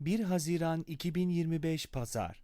1 Haziran 2025 Pazar.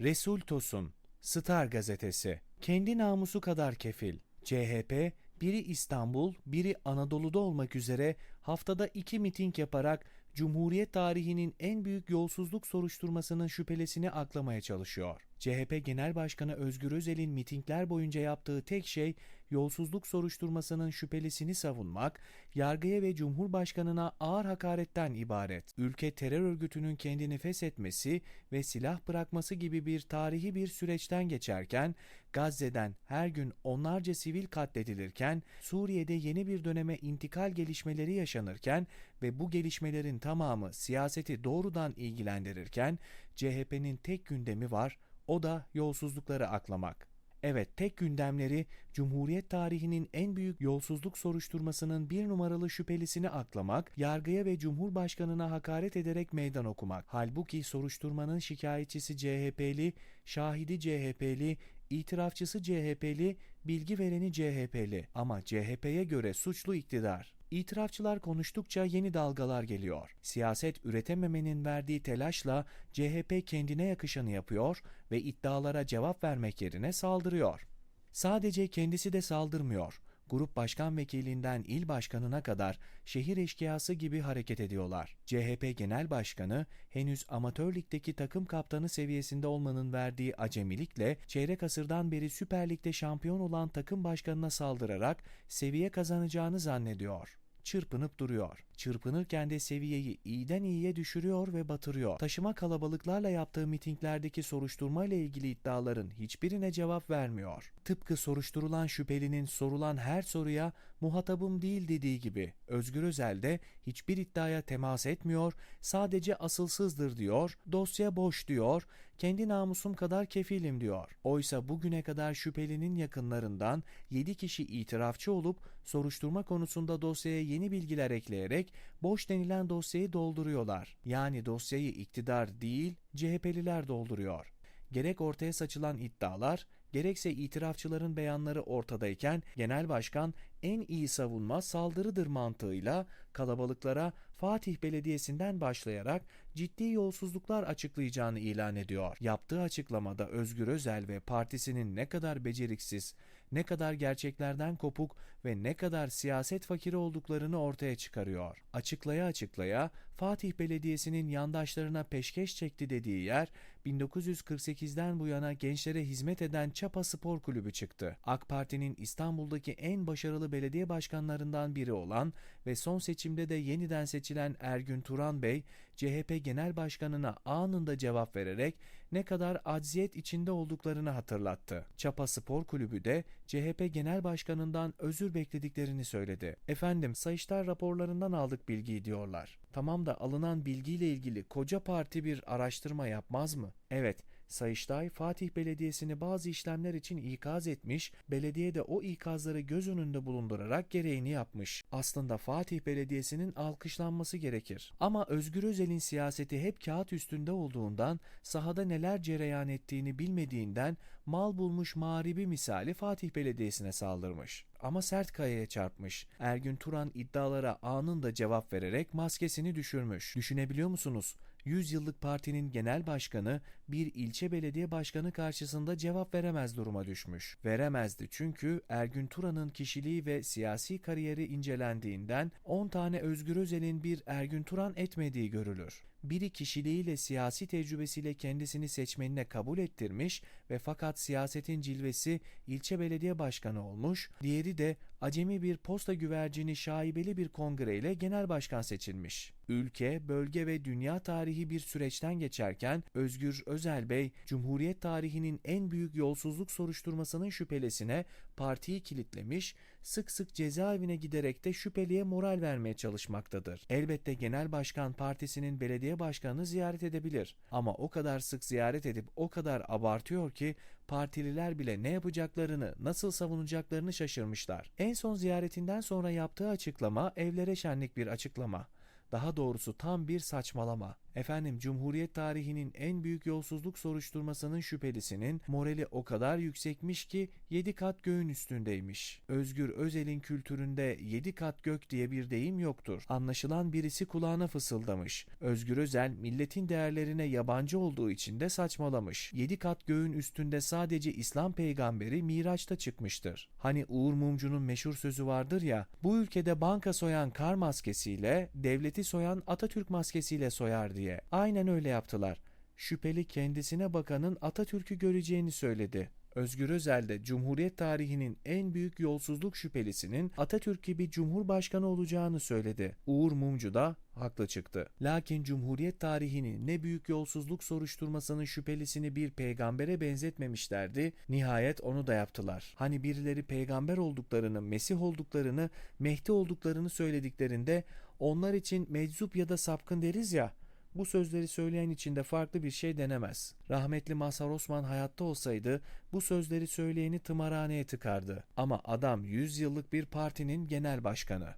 Resul Tosun Star Gazetesi. Kendi namusu kadar kefil. CHP biri İstanbul, biri Anadolu'da olmak üzere haftada iki miting yaparak Cumhuriyet tarihinin en büyük yolsuzluk soruşturmasının şüphelisini aklamaya çalışıyor. CHP Genel Başkanı Özgür Özel'in mitingler boyunca yaptığı tek şey yolsuzluk soruşturmasının şüphelisini savunmak, yargıya ve Cumhurbaşkanına ağır hakaretten ibaret. Ülke terör örgütünün kendini feshetmesi ve silah bırakması gibi bir tarihi bir süreçten geçerken, Gazze'den her gün onlarca sivil katledilirken, Suriye'de yeni bir döneme intikal gelişmeleri yaşanırken ve bu gelişmelerin tamamı siyaseti doğrudan ilgilendirirken, CHP'nin tek gündemi var, o da yolsuzlukları aklamak. Evet, tek gündemleri Cumhuriyet tarihinin en büyük yolsuzluk soruşturmasının bir numaralı şüphelisini aklamak, yargıya ve Cumhurbaşkanına hakaret ederek meydan okumak. Halbuki soruşturmanın şikayetçisi CHP'li, şahidi CHP'li, itirafçısı CHP'li, bilgi vereni CHP'li ama CHP'ye göre suçlu iktidar. İtirafçılar konuştukça yeni dalgalar geliyor. Siyaset üretememenin verdiği telaşla CHP kendine yakışanı yapıyor ve iddialara cevap vermek yerine saldırıyor. Sadece kendisi de saldırmıyor. Grup başkan vekilinden il başkanına kadar şehir eşkıyası gibi hareket ediyorlar. CHP Genel Başkanı henüz amatör ligdeki takım kaptanı seviyesinde olmanın verdiği acemilikle çeyrek asırdan beri Süper Lig'de şampiyon olan takım başkanına saldırarak seviye kazanacağını zannediyor çırpınıp duruyor. Çırpınırken de seviyeyi iyiden iyiye düşürüyor ve batırıyor. Taşıma kalabalıklarla yaptığı mitinglerdeki soruşturma ile ilgili iddiaların hiçbirine cevap vermiyor. Tıpkı soruşturulan şüphelinin sorulan her soruya muhatabım değil dediği gibi Özgür Özel de hiçbir iddiaya temas etmiyor, sadece asılsızdır diyor, dosya boş diyor, kendi namusum kadar kefilim diyor. Oysa bugüne kadar şüphelinin yakınlarından 7 kişi itirafçı olup soruşturma konusunda dosyaya yeni bilgiler ekleyerek boş denilen dosyayı dolduruyorlar. Yani dosyayı iktidar değil CHP'liler dolduruyor. Gerek ortaya saçılan iddialar, gerekse itirafçıların beyanları ortadayken Genel Başkan en iyi savunma saldırıdır mantığıyla kalabalıklara Fatih Belediyesi'nden başlayarak ciddi yolsuzluklar açıklayacağını ilan ediyor. Yaptığı açıklamada Özgür Özel ve partisinin ne kadar beceriksiz, ne kadar gerçeklerden kopuk ve ne kadar siyaset fakiri olduklarını ortaya çıkarıyor. Açıklaya açıklaya Fatih Belediyesi'nin yandaşlarına peşkeş çekti dediği yer 1948'den bu yana gençlere hizmet eden Çapa Spor Kulübü çıktı. AK Parti'nin İstanbul'daki en başarılı belediye başkanlarından biri olan ve son seçimde de yeniden seçilen Ergün Turan Bey, CHP Genel Başkanı'na anında cevap vererek ne kadar acziyet içinde olduklarını hatırlattı. Çapa Spor Kulübü de CHP Genel Başkanı'ndan özür beklediklerini söyledi. Efendim Sayıştay raporlarından aldık bilgiyi diyorlar. Tamam da alınan bilgiyle ilgili koca parti bir araştırma yapmaz mı? Evet, Sayıştay Fatih Belediyesi'ni bazı işlemler için ikaz etmiş, belediye de o ikazları göz önünde bulundurarak gereğini yapmış. Aslında Fatih Belediyesi'nin alkışlanması gerekir. Ama Özgür Özel'in siyaseti hep kağıt üstünde olduğundan, sahada neler cereyan ettiğini bilmediğinden mal bulmuş mağribi misali Fatih Belediyesi'ne saldırmış. Ama sert kayaya çarpmış. Ergün Turan iddialara anında cevap vererek maskesini düşürmüş. Düşünebiliyor musunuz? 100 yıllık partinin genel başkanı bir ilçe belediye başkanı karşısında cevap veremez duruma düşmüş. Veremezdi çünkü Ergün Turan'ın kişiliği ve siyasi kariyeri incelendiğinden 10 tane Özgür Özel'in bir Ergün Turan etmediği görülür. Biri kişiliğiyle siyasi tecrübesiyle kendisini seçmenine kabul ettirmiş ve fakat siyasetin cilvesi ilçe belediye başkanı olmuş, diğeri de acemi bir posta güvercini şaibeli bir kongreyle genel başkan seçilmiş. Ülke, bölge ve dünya tarihi bir süreçten geçerken Özgür Özel Bey, Cumhuriyet tarihinin en büyük yolsuzluk soruşturmasının şüphelisine partiyi kilitlemiş, sık sık cezaevine giderek de şüpheliye moral vermeye çalışmaktadır. Elbette Genel Başkan Partisi'nin belediye başkanını ziyaret edebilir. Ama o kadar sık ziyaret edip o kadar abartıyor ki partililer bile ne yapacaklarını, nasıl savunacaklarını şaşırmışlar. En son ziyaretinden sonra yaptığı açıklama evlere şenlik bir açıklama. Daha doğrusu tam bir saçmalama. Efendim Cumhuriyet tarihinin en büyük yolsuzluk soruşturmasının şüphelisinin morali o kadar yüksekmiş ki 7 kat göğün üstündeymiş. Özgür Özel'in kültüründe 7 kat gök diye bir deyim yoktur. Anlaşılan birisi kulağına fısıldamış. Özgür Özel milletin değerlerine yabancı olduğu için de saçmalamış. 7 kat göğün üstünde sadece İslam peygamberi Miraç'ta çıkmıştır. Hani Uğur Mumcu'nun meşhur sözü vardır ya, bu ülkede banka soyan kar maskesiyle, devleti soyan Atatürk maskesiyle soyar diye. Aynen öyle yaptılar. Şüpheli kendisine bakanın Atatürk'ü göreceğini söyledi. Özgür Özel de Cumhuriyet tarihinin en büyük yolsuzluk şüphelisinin Atatürk gibi Cumhurbaşkanı olacağını söyledi. Uğur Mumcu da haklı çıktı. Lakin Cumhuriyet tarihinin ne büyük yolsuzluk soruşturmasının şüphelisini bir peygambere benzetmemişlerdi. Nihayet onu da yaptılar. Hani birileri peygamber olduklarını, Mesih olduklarını, Mehdi olduklarını söylediklerinde onlar için meczup ya da sapkın deriz ya. Bu sözleri söyleyen için de farklı bir şey denemez. Rahmetli Mazhar Osman hayatta olsaydı bu sözleri söyleyeni tımarhaneye tıkardı. Ama adam 100 yıllık bir partinin genel başkanı.